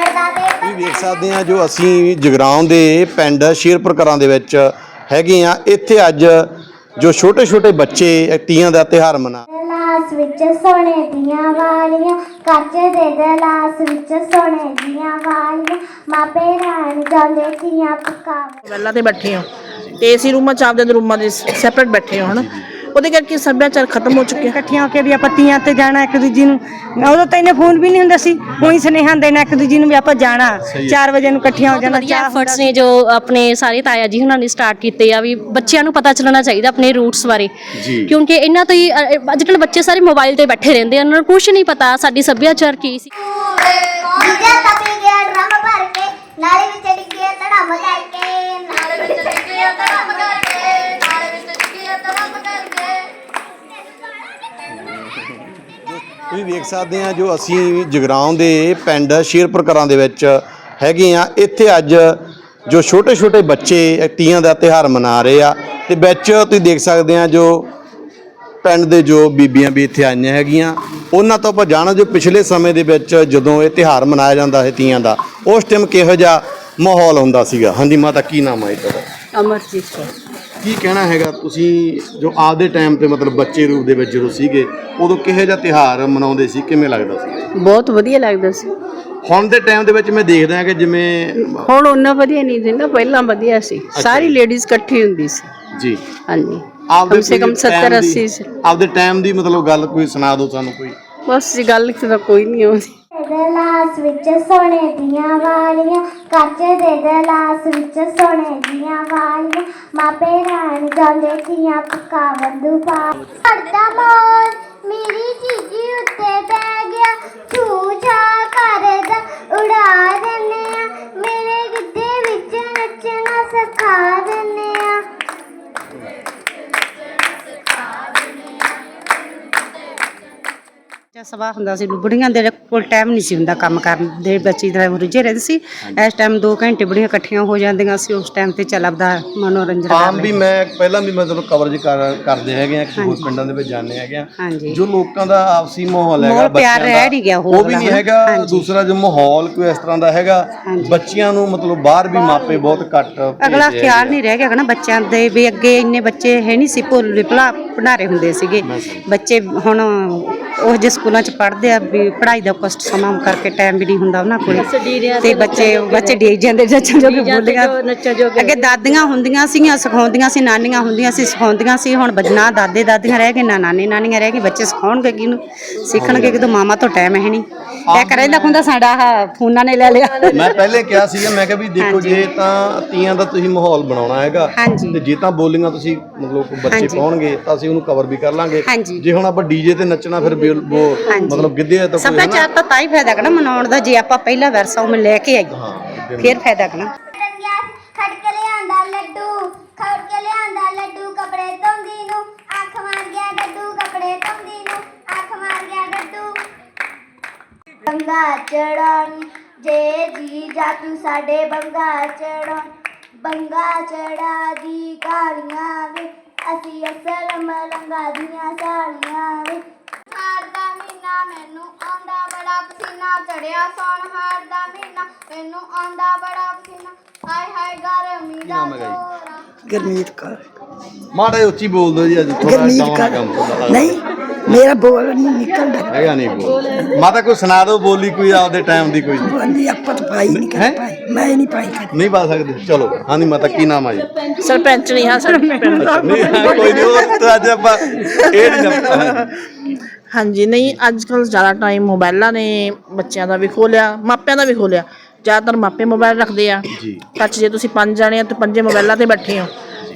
ਤੁਸੀਂ ਵੇਖ ਸਕਦੇ ਆ ਜੋ ਅਸੀਂ ਜਗਰਾਉਂ ਦੇ ਪਿੰਡ ਸ਼ੇਰਪੁਰ ਕਲਾਂ ਦੇ ਵਿੱਚ ਹੈਗੇ ਆ ਇੱਥੇ ਅੱਜ ਜੋ ਛੋਟੇ ਛੋਟੇ ਬੱਚੇ ਤੀਆਂ ਦਾ ਤਿਉਹਾਰ ਮਨਾ ਗਲਾਸ ਵਿੱਚ ਸੋਨੇ ਦੀਆਂ ਵਾਲੀਆਂ ਕੱਚ ਦੇ ਗਲਾਸ ਵਿੱਚ ਸੋਨੇ ਦੀਆਂ ਵਾਲੀਆਂ ਮਾਪੇ ਰਹਿਣ ਜਾਂਦੇ ਤੀਆਂ ਪਕਾਵੇ ਪਹਿਲਾਂ ਤੇ ਬੈਠੇ ਹੋ। ਤੇ ਏਸੀ ਰੂਮਾਂ ਚ ਆਪਦੇ ਰੂਮਾਂ ਦੇ ਸੈਪਰੇਟ ਬੈਠੇ ਹੋ ਹਨਾ? ਉਹਦੇ ਕਰਕੇ ਸੱਭਿਆਚਾਰ ਖਤਮ ਹੋ ਚੁੱਕਿਆ। ਇਕੱਠੀਆਂ ਹੋ ਕੇ ਵੀ ਆਪਾਂ ਤੀਆਂ ਤੇ ਜਾਣਾ ਇੱਕ ਦੂਜੀ ਨੂੰ ਉਦੋਂ ਤਾਂ ਇਹਨੇ ਫੋਨ ਵੀ ਨਹੀਂ ਹੁੰਦਾ ਸੀ ਉਹੀ ਸੁਨੇਹਾ ਦੇਣਾ ਇੱਕ ਦੂਜੀ ਨੂੰ ਵੀ ਆਪਾਂ ਜਾਣਾ 4 ਵਜੇ ਨੂੰ ਇਕੱਠੀਆਂ ਹੋ ਜਾਣਾ ਵਧੀਆ ਚਾਹ ਐਫਰਟਸ ਨੇ ਜੋ ਆਪਣੇ ਸਾਰੇ ਤਾਇਆ ਜੀ ਉਹਨਾਂ ਨੇ ਸਟਾਰਟ ਕੀਤੇ ਆ ਵੀ ਬੱਚਿਆਂ ਨੂੰ ਪਤਾ ਚੱਲਣਾ ਚਾਹੀਦਾ ਆਪਣੇ ਰੂਟਸ ਬਾਰੇ। ਕਿਉਂਕਿ ਇਹਨਾਂ ਤੋਂ ਹੀ ਅੱਜ ਕੱਲ੍ਹ ਬੱਚੇ ਸਾਰੇ ਮੋਬਾਈਲ ਤੇ ਬੈਠੇ ਰਹਿੰਦੇ ਆ ਉਹਨਾਂ ਨੂੰ ਕੁਝ ਨਹੀਂ ਪਤਾ ਸਾਡੀ ਸੱਭਿਆਚਾਰ ਕੀ ਸੀ। ਜਿੱਜਾ ਤਪੀ ਗਿਆ ਡਰਮ ਭਰ ਕੇ ਨਾਲੇ ਤੁਸੀਂ ਵੇਖ ਸਕਦੇ ਆ ਜੋ ਅਸੀਂ ਜਗਰਾਉਂ ਦੇ ਪਿੰਡ ਸ਼ੇਰਪੁਰ ਕਲਾਂ ਦੇ ਵਿੱਚ ਹੈਗੇ ਆ ਇੱਥੇ ਅੱਜ ਜੋ ਛੋਟੇ ਛੋਟੇ ਬੱਚੇ ਤੀਆਂ ਦਾ ਤਿਉਹਾਰ ਮਨਾ ਰਹੇ ਆ ਤੇ ਵਿੱਚ ਤੁਸੀਂ ਦੇਖ ਸਕਦੇ ਆ ਜੋ ਪਿੰਡ ਦੇ ਜੋ ਬੀਬੀਆਂ ਵੀ ਇੱਥੇ ਆਈਆਂ ਹੈਗੀਆਂ। ਉਹਨਾਂ ਤੋਂ ਆਪਾਂ ਜਾਣਾ ਜੋ ਪਿਛਲੇ ਸਮੇਂ ਦੇ ਵਿੱਚ ਜਦੋਂ ਇਹ ਤਿਉਹਾਰ ਮਨਾਇਆ ਜਾਂਦਾ ਹੈ ਤੀਆਂ ਦਾ, ਉਸ ਟਾਈਮ ਕਿਹੋ ਜਿਹਾ ਮਾਹੌਲ ਹੁੰਦਾ ਸੀਗਾ? ਹਾਂਜੀ ਮਾਤਾ, ਕੀ ਨਾਮ ਹੈ ਤੁਹਾਡਾ? ਅਮਰਜੀਤ ਕੌਰ। ਕੀ ਕਹਿਣਾ ਹੈਗਾ ਤੁਸੀਂ ਜੋ ਆਪਦੇ ਟਾਈਮ ਤੇ ਮਤਲਬ ਬੱਚੇ ਰੂਪ ਦੇ ਵਿੱਚ ਜਦੋਂ ਸੀਗੇ ਉਦੋਂ ਕਿਹੋ ਜਿਹਾ ਤਿਉਹਾਰ ਮਨਾਉਂਦੇ ਸੀ ਕਿਵੇਂ ਲੱਗਦਾ ਸੀ? ਬਹੁਤ ਵਧੀਆ ਲੱਗਦਾ ਸੀ। ਹੁਣ ਦੇ ਟਾਈਮ ਦੇ ਵਿੱਚ ਮੈਂ ਦੇਖਦਾ ਹਾਂ ਕਿ ਜਿਵੇਂ ਹੁਣ ਉਹਨਾਂ ਵਧੀਆ ਨਹੀਂ ਦਿੰਦਾ ਪਹਿਲਾਂ ਵਧੀਆ ਸੀ। ਸਾਰੀ ਲੇਡੀਜ਼ ਇਕੱਠੀ ਹੁੰਦੀ ਸੀ। ਜੀ। ਹਾਂਜੀ। ਆਪਦੇ ਸੇ ਕਮ ਕੋਈ 70 time ਦੀ- 80 ਆਪਦੇ ਟਾਈਮ ਦੀ ਮਤਲਬ ਗੱਲ ਕੋਈ ਸੁਣਾ ਦਿਓ ਸਾਨੂੰ ਕੋਈ। ਬਸ ਜੀ ਗੱਲ ਤਾਂ ਕੋਈ ਨਹੀਂ ਆਉਂਦੀ। ਗਲਾਸ ਵਿੱਚ ਸੋਨੇ ਦੀਆਂ ਵਾਲੀਆਂ ਕੱਚ ਦੇ ਗਲਾਸ ਵਿੱਚ ਸੋਨੇ ਦੀਆਂ ਵਾਲੀਆਂ। ਮਾਪੇ ਰਹਿਣ ਜਾਂਦੇ ਤੀਆਂ ਪਕਾਵਨ ਦੁਪਾ ਪਰਦਾ ਮੋਰ ਮੇਰੀ ਚੀਜੀ ਉੱਤੇ ਬਹਿ ਗਿਆ। ਛੂ ਛਾ ਕਰਦਾ ਉਡਾ ਦਿੰਨੇ ਆ। ਮੇਰੇ ਗਿੱਧੇ ਵਿੱਚ ਨੱਚਣਾ ਸਿਖਾ ਦਿੰਨੇ ਆ। ਸਵਾ ਹੁੰਦਾ ਸੀ ਬੁੜੀਆਂ ਦੇ ਕੋਲ ਟਾਈਮ ਨਹੀਂ ਸੀ ਹੁੰਦਾ ਕੰਮ ਕਰਨ ਦੇ ਬੱਚੇ ਦਾ ਰੁੱਝੇ ਰਹਿੰਦੇ ਸੀ। ਇਸ ਟਾਈਮ 2 ਘੰਟੇ ਬੁੜੀਆਂ ਇਕੱਠੀਆਂ ਹੋ ਜਾਂਦੀਆਂ ਸੀ ਉਸ ਟਾਈਮ ਤੇ ਚੱਲ ਆਪਦਾ ਮਨੋਰੰਜਨ ਕਰ ਆਮ ਵੀ ਮੈਂ ਪਹਿਲਾਂ ਵੀ ਮਤਲਬ ਕਵਰੇਜ ਕਰ ਕਰਦੇ ਹੈਗੇ ਆ ਕਿ ਹੋਰ ਪਿੰਡਾਂ ਦੇ ਵਿੱਚ ਜਾਂਦੇ ਹੈਗੇ ਆ ਹਾਂਜੀ। ਜੋ ਲੋਕਾਂ ਦਾ ਆਪਸੀ ਮਾਹੌਲ ਹੈਗਾ ਮਾਹੌਲ ਪਿਆਰ ਬੱਚਿਆਂ ਦਾ, ਰਹਿ ਨਹੀਂ ਗਿਆ ਹੋਰ ਉਹ ਵੀ ਨਹੀਂ। ਹੈਗਾ ਹਾਂਜੀ। ਦੂਸਰਾ ਜੋ ਮਾਹੌਲ ਕੋਈ ਇਸ ਤਰ੍ਹਾਂ ਦਾ ਹੈਗਾ ਬੱਚਿਆਂ ਨੂੰ ਮਤਲਬ ਬਾਹਰ ਵੀ ਮਾਪੇ ਬਹੁਤ ਘੱਟ ਅਗਲਾ ਭੇਜਦੇ ਖਿਆਲ ਹੈਗੇ ਨਹੀਂ ਰਹਿ ਗਿਆ ਨਾ ਬੱਚਿਆਂ ਦੇ ਵੀ ਅੱਗੇ ਇੰਨੇ ਬੱਚੇ ਹੈ ਨਹੀਂ ਸੀ ਭੋਲੇ ਭਲਾ ਭੰਡਾਰੇ ਹੁੰਦੇ ਸੀਗੇ। ਬੱਚੇ ਹੁਣ ਉਹ ਜਿਹੇ ਸਕੂਲਾਂ ਚ ਪੜ੍ਹਦੇ ਆ ਵੀ ਪੜ੍ਹਾਈ ਦਾ ਕਸ਼ਟ ਸਮਾਂ ਕਰਕੇ ਟਾਈਮ ਵੀ ਨਹੀਂ ਹੁੰਦਾ ਉਹਨਾਂ ਕੋਲ। ਤੇ ਬੱਚੇ ਬੱਚੇ ਡੇਗ ਜਾਂਦੇ ਨੱਚਣ ਜੋਗੇ ਬੋਲੀਆਂ। ਅੱਗੇ ਦਾਦੀਆਂ ਹੁੰਦੀਆਂ ਸੀਗੀਆਂ ਸਿਖਾਉਂਦੀਆਂ ਸੀ ਨਾਨੀਆਂ ਹੁੰਦੀਆਂ ਸੀ ਸਿਖਾਉਂਦੀਆਂ ਸੀ। ਹੁਣ ਬ- ਨਾ ਦਾਦੇ ਦਾਦੀਆਂ ਰਹਿ ਗਏ ਨਾ ਨਾਨੇ ਨਾਨੀਆਂ ਰਹਿ ਗਏ ਬੱਚੇ ਸਿਖਾਉਣਗੇ ਕਿਹਨੂੰ? ਸਿੱਖਣਗੇ ਕਿਦੋਂ ਮਾਮਾ ਤੋਂ ਟਾਈਮ ਹੈ ਨਹੀਂ। ਇਹ ਕਰੇਂਦਾ ਹੁੰਦਾ ਸਾਡਾ ਆਹ ਫੋਨਾਂ ਨੇ ਲੈ ਲਿਆ ਮੈਂ ਪਹਿਲੇ ਕਿਹਾ ਸੀਗਾ ਮੈਂ ਕਿਹਾ ਵੀ ਦੇਖੋ ਜੇ ਤਾਂ ਤੀਆਂ ਦਾ ਤੁਸੀਂ ਮਾਹੌਲ ਬਣਾਉਣਾ ਹੈਗਾ ਹਾਂਜੀ। ਤੇ ਜੇ ਤਾਂ ਬੋਲੀਆਂ ਤੁਸੀਂ ਮਤਲਬ ਬੱਚੇ ਹਾਂਜੀ। ਪਾਉਣਗੇ ਤਾਂ ਅਸੀਂ ਉਹਨੂੰ ਕਵਰ ਵੀ ਕਰ ਲਾਂਗੇ ਹਾਂਜੀ। ਜੇ ਹੁਣ ਆਪਾਂ ਡੀਜੇ ਤੇ ਨੱਚਣਾ ਫਿਰ ਬਿਲ- ਹਾਂਜੀ। ਮਤਲਬ ਗਿੱਧੇ ਤਾਂ ਕੋਈ ਹੈ ਸੱਭਿਆਚਾਰ ਤਾਂ ਤਾਂ ਹੀ ਫਾਇਦਾ ਕਰਨਾ ਮਨਾਉਣ ਦਾ ਜੇ ਆਪਾਂ ਪਹਿਲਾ ਵਰਸਾ ਉਹ ਲੈ ਕੇ ਆਈਏ ਫਿਰ ਫਾਇਦਾ ਕਰਨਾ ਖੜ ਕੇ ਲਿਆਂਦਾ ਲੱਡੂ ਖੜ ਕੇ ਲਿਆਂਦਾ ਲੱਡੂ ਕੱਪੜੇ ਧੋਂਦੀ ਨੂੰ ਅੱਖ ਮਾਰ ਗਿਆ ਡੱਡੂ ਕੱਪੜੇ ਧੋਂਦੀ ਨੂੰ ਬੰਗਾ ਚੜਾਉਣੀ ਜੇ ਜੀ ਜਾ ਤੂੰ ਸਾਡੇ ਬੰਗਾ ਚੜਾਉਣੀ ਬੰਗਾ ਚੜਾ ਦੀ ਕਾਲੀਆਂ ਵੇ ਅਸੀਂ ਅਸਲ ਮਲੰਗਾ ਦੀਆਂ ਸਾਲੀਆਂ ਵੇ। ਹਾਰ ਦਾ ਮਹੀਨਾ ਮੈਨੂੰ ਆਉਂਦਾ ਬੜਾ ਪਸੀਨਾ ਚੜਿਆ ਸੌਣ ਹਾਰ ਦਾ ਮਹੀਨਾ ਮੈਨੂੰ ਆਉਂਦਾ ਬੜਾ ਪਸੀਨਾ। ਹਾਏ ਹਾਏ ਗਰਮੀ ਦਾ ਨਾਮ ਹੈਗਾ ਜੀ? ਗਰਮੀਤ ਕੌਰ। ਮਾੜਾ ਜਿਹਾ ਉੱਚੀ ਬੋਲ ਦਿਓ ਜੀ ਅੱਜ ਥੋੜਾ ਗਰਮੀਤ ਡਾਊਨ ਕੌਰ। ਕੰਮ ਥੋੜ੍ਹਾ। ਨਹੀਂ ਮੇਰਾ ਬੋਲ ਨਹੀਂ ਨਿਕਲਦਾ। ਹੈਗਾ ਨਹੀਂ ਬੋਲ। ਮਾਤਾ ਕੋਈ ਸੁਣਾ ਦਿਓ ਬੋਲੀ ਕੋਈ ਆਪਦੇ ਟਾਈਮ ਦੀ ਕੋਈ। ਬੋਲੀ ਆਪਾਂ ਤਾਂ ਪਾਈ ਨਹੀਂ ਹੈਂ? ਕਰ ਪਾਈ। ਮੈਂ ਨਹੀਂ ਪਾਈ ਕਰ ਨਹੀਂ ਪਾ ਸਕਦੇ। ਚਲੋ ਹਾਂਜੀ ਮਾਤਾ ਕੀ ਨਾਮ ਆ ਜੀ? ਸਰਪੰਚ ਨਹੀਂ ਹਾਂ ਦਾ ਨਹੀਂ ਹਾਂ, ਕੋਈ ਨਹੀਂ ਉਹ ਤਾਂ ਅੱਜ ਆਪਾਂ ਇਹ ਨਹੀਂ ਜੰਪਾ ਹਾਂਜੀ ਨਹੀਂ ਅੱਜ ਕੱਲ ਜ਼ਿਆਦਾ ਟਾਈਮ ਮੋਬਾਈਲਾਂ ਨੇ ਬੱਚਿਆਂ ਦਾ ਵੀ ਖੋਲਿਆ ਮਾਪਿਆਂ ਦਾ ਵੀ ਖੋਲਿਆ। ਜ਼ਿਆਦਾਤਰ ਮਾਪੇ ਮੋਬਾਈਲ ਰੱਖਦੇ ਆ। ਜੀ। ਕੱਚ ਜੇ ਤੁਸੀਂ ਪੰਜ ਜਾਣੇ ਆ ਤੇ ਪੰਜੇ ਮੋਬਾਈਲਾਂ ਤੇ ਬੈਠੇ ਹੋ।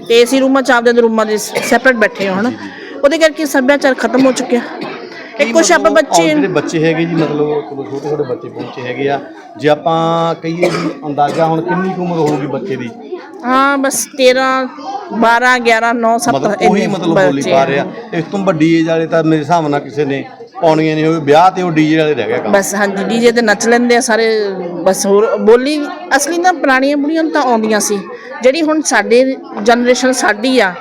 ਤੇ ਏਸੀ ਰੂਮਾਂ ਚ ਆਪਦੇ ਰੂਮਾਂ ਦੇ ਸੈਪਰੇਟ ਬੈਠੇ ਹੋ ਹਨਾ? ਉਹਦੇ ਕਰਕੇ ਸੱਭਿਆਚਾਰ ਖਤਮ ਹੋ ਚੁੱਕਿਆ। ਇਹ ਕੁਛ ਆਪਾਂ ਬੱਚੇ ਜਿਹੜੇ ਬੱਚੇ ਹੈਗੇ ਜੀ ਮਤਲਬ ਚਲੋ ਛੋਟੇ ਛੋਟੇ ਬੱਚੇ ਪਹੁੰਚੇ ਹੈਗੇ ਆ? ਜੇ ਆਪਾਂ ਕਹੀਏ ਵੀ ਅੰਦਾਜ਼ਾ ਹੁਣ ਕਿੰਨੀ ਕੁ ਉਮਰ ਹੋਊਗੀ ਬੱਚੇ ਦੀ? ਹਾਂ ਬਸ 13 12 11 9 7 ਮਤਲਬ ਉਹੀ ਮਤਲਬ ਬੋਲੀ ਪਾ ਰਿਹਾ ਇਸ ਤੋਂ ਵੱਡੀ ਏਜ ਵਾਲੇ ਤਾਂ ਮੇਰੇ ਹਿਸਾਬ ਨਾਲ ਕਿਸੇ ਨੇ ਪਾਉਣੀਆਂ ਨਹੀਂ ਹੋਵੇ ਵਿਆਹ ਤੇ ਉਹ ਡੀਜੇ ਵਾਲੇ ਰਹਿ ਗਿਆ ਕੰਮ। ਬਸ ਹਾਂਜੀ ਡੀਜੇ ਤੇ ਨੱਚ ਲੈਂਦੇ ਆ ਸਾਰੇ। ਬਸ ਹੋਰ ਬੋਲੀ ਅਸਲੀ ਨਾ ਪੁਰਾਣੀਆਂ ਬੁੜੀਆਂ ਨੂੰ ਤਾਂ ਆਉਂਦੀਆਂ ਸੀ। ਜਿਹੜੀ ਹੁਣ ਸਾਡੇ ਜਨਰੇਸ਼ਨ ਸਾਡੀ ਆ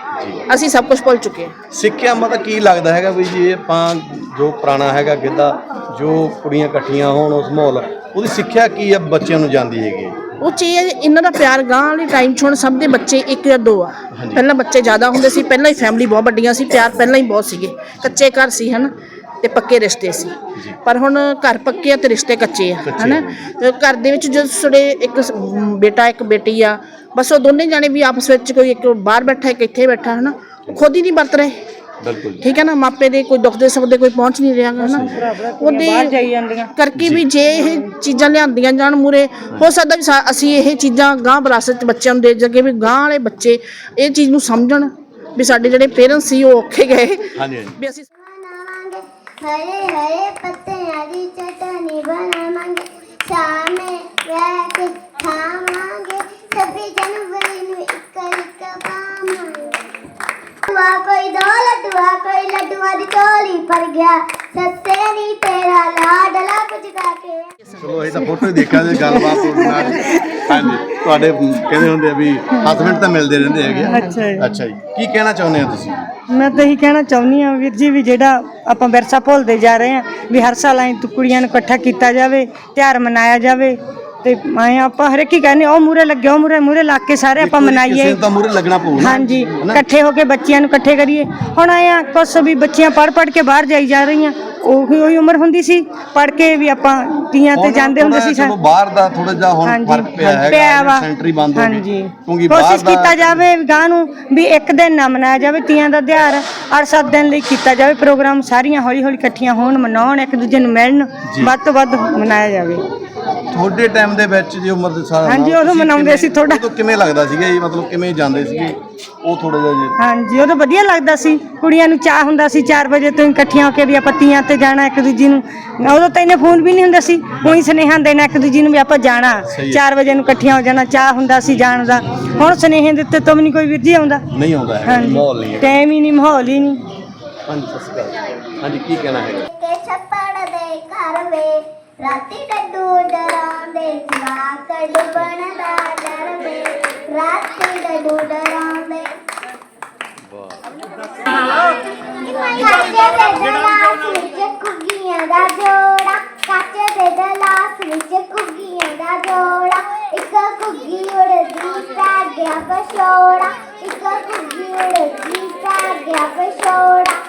ਅਸੀਂ ਸਭ ਕੁਝ ਭੁੱਲ ਚੁੱਕੇ ਹਾਂ। ਸਿੱਖਿਆ ਮਤਲਬ ਕੀ ਲੱਗਦਾ ਹੈਗਾ ਵੀ ਜੇ ਆਪਾਂ ਜੋ ਪੁਰਾਣਾ ਹੈਗਾ ਗਿੱਧਾ ਜੋ ਕੁੜੀਆਂ ਇਕੱਠੀਆਂ ਹੋਣ ਉਸ ਮਾਹੌਲ ਉਹਦੀ ਸਿੱਖਿਆ ਕੀ ਆ ਬੱਚਿਆਂ ਨੂੰ ਜਾਂਦੀ ਹੈਗੀ? ਉਹ ਚ ਇਹ ਹੈ ਜੀ, ਇਹਨਾਂ ਦਾ ਪਿਆਰ ਗਾਂ ਵਾਲੇ ਟਾਈਮ 'ਚ ਹੁਣ ਸਭ ਦੇ ਬੱਚੇ ਇੱਕ ਜਾਂ ਦੋ ਆ। ਪਹਿਲਾਂ ਬੱਚੇ ਜ਼ਿਆਦਾ ਹੁੰਦੇ ਸੀ ਪਹਿਲਾਂ ਹੀ ਫੈਮਿਲੀ ਬਹੁਤ ਵੱਡੀਆਂ ਸੀ ਪਿਆਰ ਪਹਿਲਾਂ ਹੀ ਬਹੁਤ ਸੀਗੇ। ਕੱਚੇ ਘਰ ਸੀ ਹਨ? ਤੇ ਪੱਕੇ ਰਿਸ਼ਤੇ ਸੀ। ਪਰ ਹੁਣ ਘਰ ਪੱਕੇ ਆ ਤੇ ਰਿਸ਼ਤੇ ਕੱਚੇ ਆ ਹਨਾ? ਘਰ ਦੇ ਵਿੱਚ ਜਦੋਂ ਸਾਡੇ ਇੱਕ ਬੇਟਾ ਇੱਕ ਬੇਟੀ ਆ ਬਸ ਉਹ ਦੋਨੇ ਜਾਣੇ ਵੀ ਆਪਸ ਵਿੱਚ ਕੋਈ ਇੱਕ ਬਾਹਰ ਬੈਠਾ ਇੱਕ ਇੱਥੇ ਬੈਠਾ ਹਨਾ? ਖੁਦ ਹੀ ਨਹੀਂ ਵਰਤ ਰਹੇ। ਬਿਲਕੁਲ ਠੀਕ ਹੈ ਨਾ? ਮਾਪੇ ਦੇ ਕੋਈ ਦੁੱਖ ਦੇ ਸਬਦ ਕੋਈ ਪਹੁੰਚ ਨਹੀਂ ਰਿਹਾ ਗਾ ਨਾ ਉਹਦੇ ਕਰਕੇ ਵੀ ਜੇ। ਇਹ ਚੀਜ਼ਾਂ ਲਿਆਂਦੀਆਂ ਜਾਣ ਮੂਰੇ ਹੋ ਸਕਦਾ ਵੀ ਅਸੀਂ ਇਹ ਚੀਜ਼ਾਂ ਗਾਂ ਵਿਰਾਸਤ ਚ ਬੱਚਿਆਂ ਨੂੰ ਦੇ ਜਗੇ ਵੀ ਗਾਂ ਵਾਲੇ ਬੱਚੇ ਇਹ ਚੀਜ਼ ਨੂੰ ਸਮਝਣ ਵੀ ਸਾਡੇ ਜਿਹੜੇ ਪੇਰੈਂਟਸ ਸੀ ਉਹ ਔਖੇ ਗਏ। ਹਾਂਜੀ ਹਾਂਜੀ। ਵੀ ਅਸੀਂ ਬਣਾਵਾਂਗੇ ਹਰੇ ਹਰੇ ਪੱਤਿਆਂ ਦੀ ਚਟਨੀ ਬਣਾਵਾਂਗੇ ਸ਼ਾਮੇ ਰਹਿ ਦੁਆ ਕੋਈ ਦੌਲਤ ਆ ਕੋਈ ਲੱਡੂਆਂ ਦੀ ਝੋਲੀ ਪਰ ਗਿਆ। ਸੱਸੇ ਨੀ ਤੇਰਾ ਲਾਡਲਾ ਕੁਝ ਕਾ ਕੇ ਚਲੋ ਇਹ ਤਾਂ ਫੋਟੋ ਹੀ ਦੇਖਿਆ ਤੇ ਗੱਲਬਾਤ ਤੁਹਾਡੇ ਨਾਲ। ਹਾਂਜੀ ਤੁਹਾਡੇ ਕਹਿੰਦੇ ਹੁੰਦੇ ਆ ਵੀ ਹਸਬੰਡ ਤਾਂ ਮਿਲਦੇ ਰਹਿੰਦੇ ਹੈਗੇ ਆ। ਅੱਛਾ ਜੀ। ਅੱਛਾ ਜੀ। ਕੀ ਕਹਿਣਾ ਚਾਹੁੰਦੇ ਹੋ ਤੁਸੀਂ? ਮੈਂ ਤਾਂ ਇਹੀ ਕਹਿਣਾ ਚਾਹੁੰਦੀ ਹਾਂ ਵੀਰ ਜੀ ਵੀ ਜਿਹੜਾ ਆਪਾਂ ਵਿਰਸਾ ਭੁੱਲਦੇ ਜਾ ਰਹੇ ਹਾਂ ਵੀ ਹਰ ਸਾਲ ਐਂ ਕੁੜੀਆਂ ਨੂੰ ਇਕੱਠਾ ਕੀਤਾ ਜਾਵੇ ਤਿਉਹਾਰ ਮਨਾਇਆ ਜਾਵੇ ਤੇ ਮੈਂ ਆਪਾਂ ਹਰ ਇੱਕ ਹੀ ਕਹਿੰਦੇ ਉਹ ਮੂਰੇ ਲੱਗੇ ਉਹ ਮੂਰੇ ਮੂਰੇ ਲਾ ਕੇ ਸਾਰੇ ਆਪਾਂ ਕਿਸੇ ਮਨਾਈਏ। ਨੂੰ ਤਾਂ ਮੂਰੇ ਲੱਗਣਾ ਪਊ ਨਾ। ਹਾਂਜੀ ਹਨਾ? ਇਕੱਠੇ ਹੋ ਕੇ ਬੱਚਿਆਂ ਨੂੰ ਇਕੱਠੇ ਕਰੀਏ। ਹੁਣ ਆਏ ਆ ਕੁਛ ਵੀ ਬੱਚੀਆਂ ਪੜ ਪੜ ਕੇ ਬਾਹਰ ਜਾਈ ਜਾ ਰਹੀਆਂ ਉਹੀ ਉਹੀ ਉਮਰ ਹੁੰਦੀ ਸੀ। ਪੜ ਕੇ ਵੀ ਆਪਾਂ ਤੀਆਂ ਤੇ ਹੁਣ ਜਾਂਦੇ ਹੁੰਦੇ ਥੋੜ੍ਹਾ ਸੀ ਚਲੋ ਬਾਹਰ ਦਾ ਥੋੜਾ ਜਿਹਾ ਹੁਣ ਫ਼ਰਕ ਪਿਆ ਹੈਗਾ ਵਾ। ਸੈਂਟਰੀ ਬੰਦ ਹੋ ਗਈ। ਹਾਂਜੀ। ਕਿਉਂਕਿ ਬਾਹਰ ਕੋਸ਼ਿਸ਼ ਦਾ ਕੀਤਾ ਜਾਵੇ ਗਾਂ ਨੂੰ ਵੀ ਇੱਕ ਦਿਨ ਨਾ ਮਨਾਇਆ ਜਾਵੇ ਤੀਆਂ ਦਾ ਤਿਉਹਾਰ। 8-7 ਦਿਨ ਲਈ ਕੀਤਾ ਜਾਵੇ ਪ੍ਰੋਗਰਾਮ ਸਾਰੀਆਂ ਹੌਲੀ ਹੌਲੀ ਇਕੱਠੀਆਂ ਹੋਣ ਮਨਾਉਣ ਇੱਕ ਦੂਜੇ ਨੂੰ ਮਿਲਣ ਵੱਧ ਤੋਂ ਵੱਧ ਮਨਾਇਆ ਜਾਵੇ। ਤੁਹਾਡੇ ਟਾਈਮ ਦੇ ਵਿੱਚ ਜੇ ਉਮਰ ਦੇ ਸਾਰਾ ਹਾਂਜੀ, ਉਦੋਂ ਮਨਾਉਂਦੇ ਸੀ ਥੋੜ੍ਹਾ। ਉਦੋਂ ਕਿਵੇਂ ਲੱਗਦਾ ਸੀਗਾ ਜੀ? ਮਤਲਬ ਕਿਵੇਂ ਜਾਂਦੇ ਸੀਗੇ? ਉਹ ਥੋੜਾ ਜਿਹਾ ਜੀ ਹਾਂਜੀ ਉਹ ਤਾਂ ਵਧੀਆ ਲੱਗਦਾ ਸੀ। ਕੁੜੀਆਂ ਨੂੰ ਚਾਹ ਹੁੰਦਾ ਸੀ 4 ਵਜੇ ਤੋਂ ਹੀ ਇਕੱਠੀਆਂ ਹੋ ਕੇ ਵੀ ਆਪਾਂ ਤੀਆਂ ਤੇ ਜਾਣਾ ਇੱਕ ਦੂਜੀ ਨੂੰ। ਉਦੋਂ ਤਾਂ ਇਹਨੇ ਫੋਨ ਵੀ ਨਹੀਂ ਹੁੰਦਾ ਸੀ। ਉਹੀ ਸੁਨੇਹਾ ਦੇਣਾ ਇੱਕ ਦੂਜੀ ਨੂੰ ਵੀ ਆਪਾਂ ਜਾਣਾ। ਸਹੀ ਹੈ। 4 ਵਜੇ ਨੂੰ ਇਕੱਠੀਆਂ ਹੋ ਜਾਣਾ ਚਾਹ ਹੁੰਦਾ ਸੀ ਜਾਣ ਦਾ। ਹੁਣ ਸੁਨੇਹੇ ਦਿੱਤੇ ਤੋਂ ਵੀ ਨਹੀਂ ਕੋਈ ਵੀਰ ਜੀ ਆਉਂਦਾ। ਨਹੀਂ ਆਉਂਦਾ ਹੈ ਮਾਹੌਲ ਨਹੀਂ ਹੈ ਟਾਈਮ ਹੀ ਨਹੀਂ ਮਾਹੌਲ ਹੀ ਨਹੀਂ। ਹਾਂਜੀ ਸਤਿ ਸ਼੍ਰੀ ਅਕਾਲ। ਹਾਂਜੀ ਕੀ ਕਹਿਣਾ ਹੈਗਾ? ਕੇ ਛੱਪੜ ਦੇ ਘਰ ਵੇ ਰਾਤੀ ਡਰਾਉਂਦੇ ਜਵਾਕ ਡੁੱਬਣ ਦਾ ਡਰ ਵੇ ਰਾਤੀ ਡੱਡੂ ਡਰਾਉਂਦੇ ਕਾਚੇ ਦੇ ਗਲਾਸ ਵਿੱਚ ਕੁੱਗੀਆਂ ਦਾ ਜੋੜਾ ਕਾਚੇ ਦੇ ਗਲਾਸ ਵਿੱਚ ਕੁੱਗੀਆਂ ਦਾ ਜੋੜਾ ਇੱਕ ਕੁੱਗੀ ਉੜਦੀ ਪੈ ਗਿਆ ਪਛੋੜਾ ਇੱਕ ਕੁੱਗੀ ਉੜਦੀ ਪੈ ਗਿਆ ਪਛੋੜਾ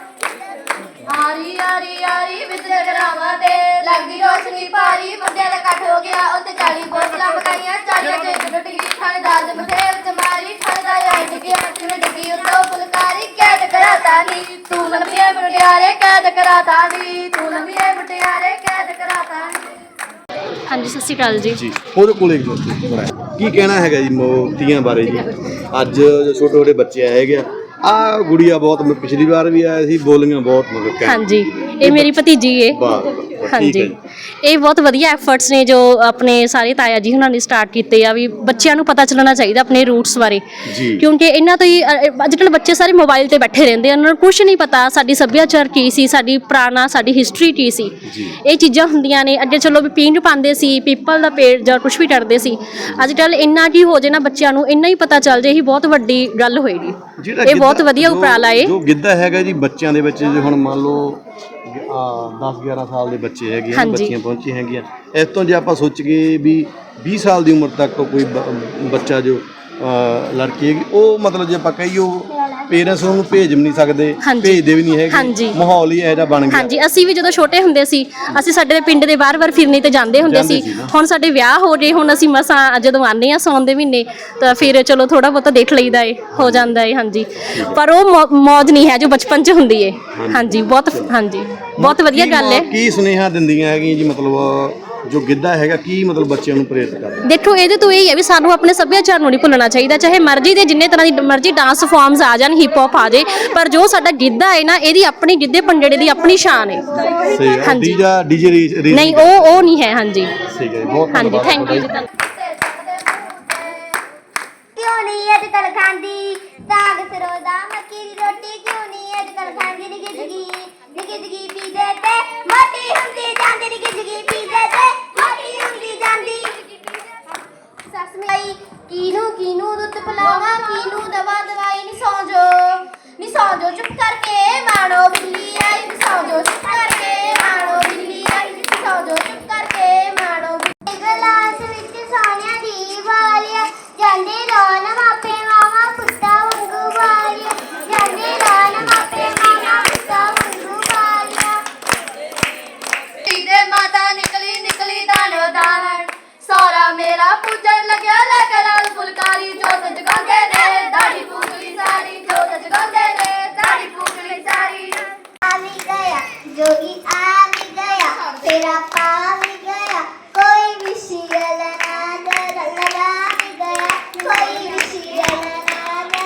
ਆਰੀ ਆਰੀ ਆਰੀ ਵਿੱਚ ਜਗਰਾਵਾਂ ਤੇ ਲੱਗੀ ਰੋਸ਼ਨੀ ਭਾਰੀ ਬੰਦਿਆਂ ਦਾ ਇਕੱਠ ਹੋ ਗਿਆ ਉੱਤੇ ਚਾਲੀ ਬੋਤਲਾਂ ਪਕਾਈਆਂ ਚਾਲੀਆਂ ਚ ਇੱਕ ਟੁੱਟ ਗਈ ਥਾਣੇਦਾਰ ਦੇ ਬਥੇਰੇ ਵਿੱਚ ਮਾਰੀ ਥਾਣੇਦਾਰ ਆਈ ਡਿੱਗਿਆ ਕਿਵੇਂ ਡਿੱਗੀ ਉੱਤੋਂ ਫੁਲਕਾਰੀ ਕੈਦ ਕਰਾਤਾ ਨੀ ਤੂੰ ਲੰਮੀਏ ਮੁਟਿਆਰੇ ਕੈਦ ਕਰਾਤਾ ਨੀ ਤੂੰ ਲੰਮੀਏ ਮੁਟਿਆਰੇ ਕੈਦ ਕਰਾਤਾ ਨੀ। ਹਾਂਜੀ ਸਤਿ ਸ਼੍ਰੀ ਅਕਾਲ ਜੀ। ਜੀ ਉਹਦੇ ਕੋਲ ਇੱਕ ਥੋੜਾ ਕੀ ਕਹਿਣਾ ਹੈਗਾ ਜੀ ਮੋਤੀਆਂ ਬਾਰੇ ਜੀ? ਅੱਜ ਜੋ ਛੋਟੇ ਛੋਟੇ ਬੱਚੇ ਆਏ ਹੈਗੇ ਆ ਆ ਗੁੜੀਆ ਬਹੁਤ ਮੈਂ ਪਿਛਲੀ ਵਾਰ ਵੀ ਆਇਆ ਸੀ ਬੋਲੀਆਂ ਬਹੁਤ ਮਤਲਬ ਕਹਿ ਹਾਂਜੀ ਇਹ ਮੇਰੀ ਭਤੀਜੀ ਏ। ਵਾਹ ਵਾਹ, ਵਾਹ, ਠੀਕ ਹੈ ਹਾਂਜੀ। ਜੀ। ਇਹ ਬਹੁਤ ਵਧੀਆ ਐਫਰਟਸ ਨੇ ਜੋ ਆਪਣੇ ਸਾਰੇ ਤਾਇਆ ਜੀ ਹੁਣਾਂ ਨੇ ਸਟਾਰਟ ਕੀਤੇ ਆ ਵੀ ਬੱਚਿਆਂ ਨੂੰ ਪਤਾ ਚੱਲਣਾ ਚਾਹੀਦਾ ਆਪਣੇ ਰੂਟਸ ਬਾਰੇ। ਜੀ। ਕਿਉਂਕਿ ਇਹਨਾਂ ਤੋਂ ਹੀ ਅੱਜ ਕੱਲ੍ਹ ਬੱਚੇ ਸਾਰੇ ਮੋਬਾਈਲ ਤੇ ਬੈਠੇ ਰਹਿੰਦੇ ਆ ਉਹਨਾਂ ਨੂੰ ਕੁਝ ਨਹੀਂ ਪਤਾ ਸਾਡੀ ਸੱਭਿਆਚਾਰ ਕੀ ਸੀ ਸਾਡੀ ਪੁਰਾਣਾ ਸਾਡੀ ਹਿਸਟਰੀ ਕੀ ਸੀ। ਜੀ। ਇਹ ਚੀਜ਼ਾਂ ਹੁੰਦੀਆਂ ਨੇ ਅੱਗੇ ਚਲੋ ਵੀ ਪੀਂਘ ਪਾਉਂਦੇ ਸੀ ਪੀਪਲ ਦਾ ਪੇੜ ਜਾਂ ਕੁਝ ਵੀ ਕਰਦੇ ਸੀ। ਅੱਜ ਕੱਲ੍ਹ ਇੰਨਾ ਕੀ ਹੋ ਜੇ ਨਾ ਬੱਚਿਆਂ ਨੂੰ ਇੰਨਾ ਹੀ ਪਤਾ ਚੱਲ ਜੇ ਇਹ ਬਹੁਤ ਵੱਡੀ ਗੱਲ ਹੋਏਗੀ। ਜਿਹੜਾ ਇਹ ਬਹੁਤ ਗਿੱਧਾ- ਵਧੀਆ ਉਪਰਾਲਾ ਏ ਜੋ ਗਿੱਧਾ ਹੈਗਾ ਜੀ ਬੱਚਿਆਂ ਦੇ ਵਿੱਚ ਜੇ ਹੁਣ ਮੰਨ ਲਓ 10 11 ਸਾਲ ਦੇ ਬੱਚੇ ਹੈਗੇ ਆ। ਬੱਚੀਆਂ ਪਹੁੰਚੀ ਹੈਗੀਆਂ ਇਸ ਤੋਂ ਜੇ ਆਪਾਂ ਸੋਚੀਏ ਵੀ 20 ਸਾਲ ਦੀ ਉਮਰ ਤੱਕ ਕੋਈ ਬੱਚਾ ਜੋ ਲੜਕੀ ਹੈਗੀ ਉਹ ਮਤਲਬ ਜੇ ਆਪਾਂ ਉਹ ਪੇਰੈਂਟਸ ਉਹਨੂੰ ਭੇਜ ਵੀ ਨਹੀਂ ਸਕਦੇ ਹਾਂਜੀ। ਭੇਜਦੇ ਵੀ ਨਹੀਂ ਹੈਗੇ। ਹਾਂਜੀ। ਮਾਹੌਲ ਹੀ ਇਹੋ ਜਿਹਾ ਬਣ ਗਿਆ। ਹਾਂਜੀ ਅਸੀਂ ਵੀ ਜਦੋਂ ਛੋਟੇ ਹੁੰਦੇ ਸੀ ਅਸੀਂ ਸਾਡੇ ਪਿੰਡ ਦੇ ਬਾਰ-ਬਾਰ ਫਿਰਨੇ ਤੇ ਜਾਂਦੇ ਹੁੰਦੇ ਜਾਂਦੇ ਸੀ। ਸੀ ਨਾ। ਹੁਣ ਸਾਡੇ ਵਿਆਹ ਹੋ ਗਏ ਹੁਣ ਅਸੀਂ ਮਸਾਂ ਜਦੋਂ ਆਨੇ ਆ ਸੌਣ ਦੇ ਮਹੀਨੇ ਤਾਂ ਫਿਰ ਚਲੋ ਥੋੜਾ ਬਹੁਤਾ ਦੇਖ ਲਈਦਾ ਏ ਹੋ ਜਾਂਦਾ ਏ ਹਾਂਜੀ। ਪਰ ਉਹ ਮੌ- ਮੌਜ ਨਹੀਂ ਹੈ ਜੋ ਬਚਪਨ 'ਚ ਹੁੰਦੀ ਏ। ਹਾਂਜੀ। ਬਹੁਤ ਹਾਂਜੀ। ਬਹੁਤ ਵਧੀਆ ਗੱਲ ਏ। ਕੀ ਸੁਨੇਹਾ ਦਿੰਦੀਆਂ ਹੈਗੀਆਂ ਜੀ ਮਤਲਬ ਜੋ ਗਿੱਧਾ ਹੈਗਾ ਕੀ ਮਤਲਬ ਬੱਚਿਆਂ ਨੂੰ ਪ੍ਰੇਰਿਤ ਕਰਦਾ? ਦੇਖੋ ਇਹਦੇ ਤੋਂ ਇਹ ਹੈ ਵੀ ਸਾਨੂੰ ਆਪਣੇ ਸੱਭਿਆਚਾਰ ਨੂੰ ਨਹੀਂ ਭੁੱਲਣਾ ਚਾਹੀਦਾ। ਚਾਹੇ ਮਰਜ਼ੀ ਦੇ ਜਿੰਨੇ ਤਰ੍ਹਾਂ ਦੀ ਮਰਜ਼ੀ ਡਾਂਸ ਫਾਰਮਸ ਆ ਜਾਣ ਹਿਪ ਹੌਪ ਆ ਜਾਏ ਪਰ ਜੋ ਸਾਡਾ ਗਿੱਧਾ ਹੈ ਨਾ ਇਹਦੀ ਆਪਣੀ ਗਿੱਧੇ ਪੰਜੜੇ ਦੀ ਆਪਣੀ ਸ਼ਾਨ ਹੈ। ਸਹੀ ਹੈ। ਹਾਂਜੀ। ਡੀਜਾ ਡੀਜੇ ਨਹੀਂ ਉਹ ਉਹ ਨਹੀਂ ਹੈ ਹਾਂਜੀ। ਠੀਕ ਹੈ ਜੀ, ਬਹੁਤ ਹਾਂਜੀ ਧੰਨਵਾਦ ਥੈਂਕ ਯੂ ਤੁਹਾਡਾ ਜੀ ਤੁਹਾਨੂੰ ਕਿਉਂ ਨਹੀਂ ਅੱਜ ਕੱਲ ਖਾਂਦੀ? ਸਾਗ ਸਰੋਦਾ ਮੱਕੀ ਦੀ ਰੋਟੀ ਕਿਉਂ ਨਹੀਂ? ਅੱਜ ਕੱਲ ਖਾਂਦੀ ਨਿੱਕੀ ਜਗੀ ਨਿੱਕੀ ਜਗੀ ਪੀਜੇ ਤੇ ਮੋਟੀ ਹੁੰਦੀ ਜਾਂਦੀ ਨਿੱਕੀ ਜਗੀ ਪੀਜੇ ਤੇ। ਸੱਸ ਮੇਰੀ ਕੀਨੂੰ ਕੀਨੂੰ ਦੁੱਧ ਪਿਲਾਵਾਂ, ਕੀਨੂੰ ਦਵਾ ਦਵਾਈ? ਨਹੀਂ ਸੌਂ ਜੋ ਚੁੱਪ ਕਰਕੇ ਮਾਣੋ ਨੀ ਸੌਂ ਜੋ ਚੁੱਪ ਕਰਕੇ ਮਾਣੋ ਬਿੱਲੀ ਆਈ ਨੀ ਸੌਂ ਜੋ ਚੁੱਪ ਕਰਕੇ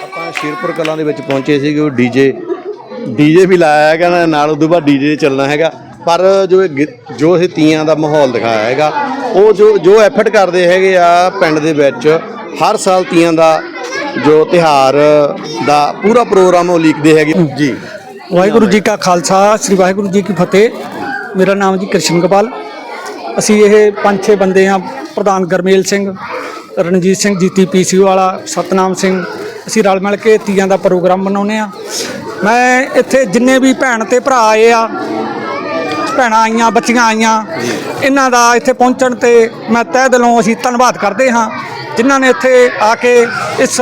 ਆਪਾਂ ਸ਼ੇਰਪੁਰ ਕਲਾਂ ਦੇ ਵਿੱਚ ਪਹੁੰਚੇ ਸੀ ਕਿ ਉਹ ਡੀਜੇ ਡੀਜੇ ਵੀ ਲਾਇਆ ਹੈਗਾ ਨਾ- ਨਾਲ ਉਦੋਂ ਬਾਅਦ ਡੀਜੇ ਚੱਲਣਾ ਹੈਗਾ ਪਰ ਜੋ ਇਹ ਜੋ ਇਹ ਤੀਆਂ ਦਾ ਮਾਹੌਲ ਦਿਖਾਇਆ ਹੈਗਾ ਉਹ ਜੋ ਜੋ ਐਫਰਟ ਕਰਦੇ ਹੈਗੇ ਆ ਪਿੰਡ ਦੇ ਵਿੱਚ ਹਰ ਸਾਲ ਤੀਆਂ ਦਾ ਜੋ ਤਿਹਾਰ ਦਾ ਪੂਰਾ ਪ੍ਰੋਗਰਾਮ ਉਹ ਲਿਖਦੇ ਹੈਗੇ। ਜੀ। ਵਾਹਿਗੁਰੂ ਜੀ ਕਾ ਖਾਲਸਾ ਸ੍ਰੀ ਵਾਹਿਗੁਰੂ ਜੀ ਕੀ ਫਤਿਹ। ਮੇਰਾ ਨਾਮ ਜੀ ਕ੍ਰਿਸ਼ਨ ਗੋਪਾਲ। ਅਸੀਂ ਇਹ ਪੰਜ ਛੇ ਬੰਦੇ ਹਾਂ, ਪ੍ਰਧਾਨ ਗਰਮੇਲ ਸਿੰਘ, ਰਣਜੀਤ ਸਿੰਘ, ਜੀਤੀ ਪੀਸੀ ਵਾਲਾ, ਸਤਨਾਮ ਸਿੰਘ। ਅਸੀਂ ਰਲ ਮਿਲ ਕੇ ਤੀਆਂ ਦਾ ਪ੍ਰੋਗਰਾਮ ਬਣਾਉਂਦੇ ਆ ਮੈਂ ਇੱਥੇ ਜਿੰਨੇ ਵੀ ਭੈਣ ਤੇ ਭਰਾ ਆਏ ਆ, ਭੈਣਾਂ ਆਈਆਂ, ਬੱਚੀਆਂ ਆਈਆਂ, ਇਹਨਾਂ ਦਾ ਇੱਥੇ ਪਹੁੰਚਣ ਤੇ ਮੈਂ ਤਹਿ ਦਿਲੋਂ ਅਸੀਂ ਧੰਨਵਾਦ ਕਰਦੇ ਹਾਂ, ਜਿਨ੍ਹਾਂ ਨੇ ਇੱਥੇ ਆ ਕੇ ਇਸ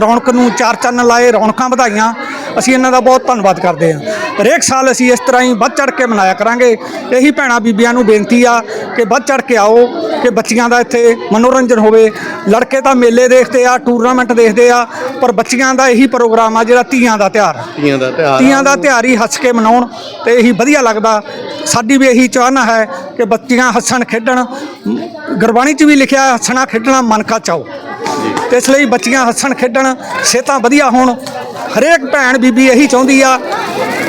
ਰੌਣਕ ਨੂੰ ਚਾਰ ਚੰਨ ਲਾਏ, ਰੌਣਕਾਂ ਵਧਾਈਆਂ। ਅਸੀਂ ਇਹਨਾਂ ਦਾ ਬਹੁਤ ਧੰਨਵਾਦ ਕਰਦੇ ਹਾਂ। ਹਰੇਕ ਸਾਲ ਅਸੀਂ ਇਸ ਤਰ੍ਹਾਂ ਹੀ ਵੱਧ ਚੜ ਕੇ ਮਨਾਇਆ ਕਰਾਂਗੇ। ਇਹੀ ਭੈਣਾਂ ਬੀਬੀਆਂ ਨੂੰ ਬੇਨਤੀ ਆ ਕਿ ਵੱਧ ਚੜ ਕੇ ਆਓ ਕਿ ਬੱਚੀਆਂ ਦਾ ਇੱਥੇ ਮਨੋਰੰਜਨ ਹੋਵੇ। ਲੜਕੇ ਤਾਂ ਮੇਲੇ ਦੇਖਦੇ ਆ ਟੂਰਨਾਮੈਂਟ ਦੇਖਦੇ ਆ ਪਰ ਬੱਚੀਆਂ ਦਾ ਇਹੀ ਪ੍ਰੋਗਰਾਮ ਆ ਜਿਹੜਾ ਧੀਆਂ ਦਾ ਤਿਉਹਾਰ ਆ। ਤੀਆਂ ਦਾ ਤਿਹਾਰ ਤੀਆਂ ਦਾ ਤਿਉਹਾਰ ਹੀ ਹੱਸ ਕੇ ਮਨਾਉਣ ਤੇ ਇਹੀ ਵਧੀਆ ਲੱਗਦਾ। ਸਾਡੀ ਵੀ ਇਹੀ ਚਾਹਨਾ ਹੈ ਕਿ ਬੱਚੀਆਂ ਹੱਸਣ ਖੇਡਣ। ਗੁਰਬਾਣੀ 'ਚ ਵੀ ਲਿਖਿਆ ਹੱਸਣਾ ਖੇਡਣਾ ਮਨ ਕਾ ਚਾਓ। ਤੇ ਇਸ ਲਈ ਬੱਚੀਆਂ ਹੱਸਣ ਖੇਡਣ ਸਿਹਤਾਂ ਵਧੀਆ ਹੋਣ। ਹਰੇਕ ਭੈਣ ਬੀਬੀ ਇਹੀ ਚਾਹੁੰਦੀ ਆ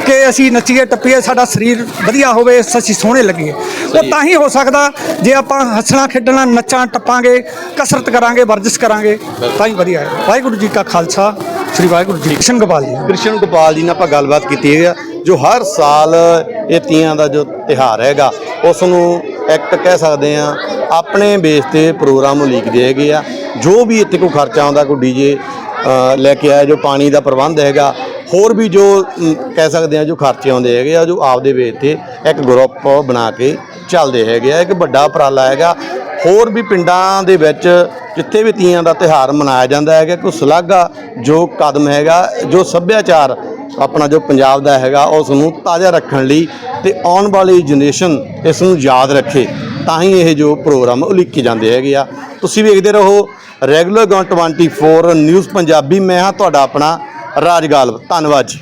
ਕਿ ਅਸੀਂ ਨੱਚੀਏ ਟੱਪੀਏ ਸਾਡਾ ਸਰੀਰ ਵਧੀਆ ਹੋਵੇ ਅਸੀਂ ਸੋਹਣੇ ਲੱਗੀਏ। ਉਹ ਤਾਂ ਹੀ ਹੋ ਸਕਦਾ ਜੇ ਆਪਾਂ ਹੱਸਣਾ ਖੇਡਣਾ ਨੱਚਾਂ ਟੱਪਾਂਗੇ ਕਸਰਤ ਕਰਾਂਗੇ ਵਰਜਿਸ਼ ਕਰਾਂਗੇ ਤਾਂ ਹੀ ਵਧੀਆ ਹੈ। ਵਾਹਿਗੁਰੂ ਜੀ ਕਾ ਖਾਲਸਾ ਸ੍ਰੀ ਵਾਹਿਗੁਰੂ ਜੀ ਕ੍ਰਿਸ਼ਨ ਗੋਪਾਲ ਜੀ। ਕ੍ਰਿਸ਼ਨ ਗੋਪਾਲ ਜੀ ਨਾਲ ਆਪਾਂ ਗੱਲਬਾਤ ਕੀਤੀ ਹੈਗਾ ਜੋ ਹਰ ਸਾਲ ਇਹ ਤੀਆਂ ਦਾ ਜੋ ਤਿਹਾਰ ਹੈਗਾ ਉਸ ਨੂੰ ਇੱਕ ਕਹਿ ਸਕਦੇ ਆ ਆਪਣੇ ਬੇਸ ਤੇ ਪ੍ਰੋਗਰਾਮ ਉਲੀਕਦੇ ਹੈਗੇ ਆ। ਜੋ ਵੀ ਇੱਥੇ ਕੋਈ ਖਰਚਾ ਆਉਂਦਾ ਕੋਈ ਡੀਜੇ ਲੈ ਕੇ ਆਇਆ ਜੋ ਪਾਣੀ ਦਾ ਪ੍ਰਬੰਧ ਹੈਗਾ, ਹੋਰ ਵੀ ਜੋ ਕਹਿ ਸਕਦੇ ਆ ਜੋ ਖਰਚੇ ਆਉਂਦੇ ਹੈਗੇ ਆ, ਜੋ ਆਪਦੇ ਬੇਸ ਤੇ ਇੱਕ ਗਰੁੱਪ ਬਣਾ ਕੇ ਚੱਲਦੇ ਹੈਗੇ ਆ, ਇੱਕ ਵੱਡਾ ਉਪਰਾਲਾ ਹੈਗਾ। ਹੋਰ ਵੀ ਪਿੰਡਾਂ ਦੇ ਵਿੱਚ ਜਿੱਥੇ ਵੀ ਤੀਆਂ ਦਾ ਤਿਹਾਰ ਮਨਾਇਆ ਜਾਂਦਾ ਹੈਗਾ ਕੋਈ ਸ਼ਲਾਘਾ ਜੋ ਕਦਮ ਹੈਗਾ, ਜੋ ਸੱਭਿਆਚਾਰ ਆਪਣਾ ਜੋ ਪੰਜਾਬ ਦਾ ਹੈਗਾ, ਉਸ ਨੂੰ ਤਾਜ਼ਾ ਰੱਖਣ ਲਈ ਤੇ ਆਉਣ ਵਾਲੀ ਜਨਰੇਸ਼ਨ ਇਸ ਨੂੰ ਯਾਦ ਰੱਖੇ, ਤਾਂ ਹੀ ਇਹ ਜੋ ਪ੍ਰੋਗਰਾਮ ਉਲੀਕੇ ਜਾਂਦੇ ਹੈਗੇ ਆ। ਤੁਸੀਂ ਵੇਖਦੇ ਰਹੋ ਰੈਗੂਲਰ ਗੌਨ 24 ਨਿਊਜ਼ ਪੰਜਾਬੀ ਮੈਂ ਹਾਂ ਤੁਹਾਡਾ ਆਪਣਾ ਰਾਜ ਗਾਲਬ ਧੰਨਵਾਦ ਜੀ।